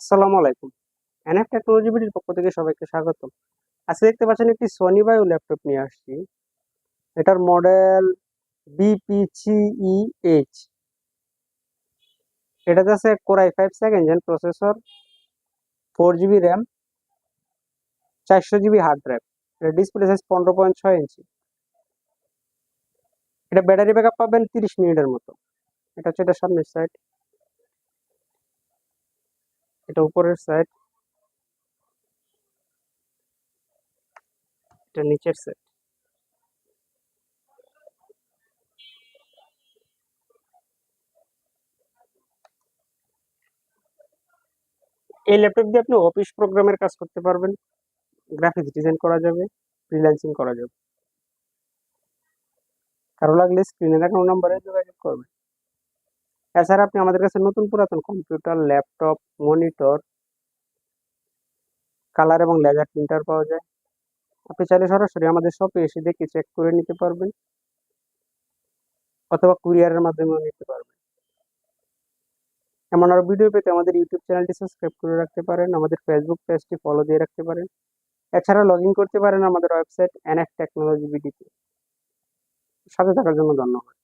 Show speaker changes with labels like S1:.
S1: আসসালামু আলাইকুম। NF technology বিডির পক্ষ থেকে সবাইকে স্বাগত আজকে দেখতে পাচ্ছেন একটি সোনি বায়ু ল্যাপটপ নিয়ে আসছি। এটার মডেল বিপিসিইএইচ এটাতে আছে core i five second gen processor four GB RAM চারশো জিবি হার্ড ড্রাইভ এটা ডিসপ্লে সাইজ পনেরো পয়েন্ট ছয় ইঞ্চি। এটা ব্যাটারি ব্যাকআপ পাবেন তিরিশ মিনিটের মতো। এটা হচ্ছে এটা সামনের সাইড এটা উপরের সাইড এটা নিচের সাইড এই ল্যাপটপ দিয়ে আপনি অফিস প্রোগ্রামের কাজ করতে পারবেন। গ্রাফিক্স ডিজাইন করা যাবে ফ্রিল্যান্সিং করা যাবে। কারও লাগলে স্ক্রিনে দেখানো নাম্বারে যোগাযোগ করবেন। এছাড়া আপনি আমাদের কাছে নতুন পুরাতন কম্পিউটার ল্যাপটপ মনিটর কালার এবং লেজার প্রিন্টার পাওয়া যায়। আপনি চাইলে সরাসরি আমাদের শপে এসে দেখে চেক করে নিতে পারবেন। অথবা কুরিয়ারের মাধ্যমেও নিতে পারবেন। এমন আরও ভিডিও পেতে আমাদের ইউটিউব চ্যানেলটি সাবস্ক্রাইব করে রাখতে পারেন, আমাদের ফেসবুক পেজটি ফলো দিয়ে রাখতে পারেন। এছাড়া লগ ইন করতে পারেন আমাদের ওয়েবসাইট এনএফ টেকনোলজি বিডিতে সাথে থাকার জন্য ধন্যবাদ।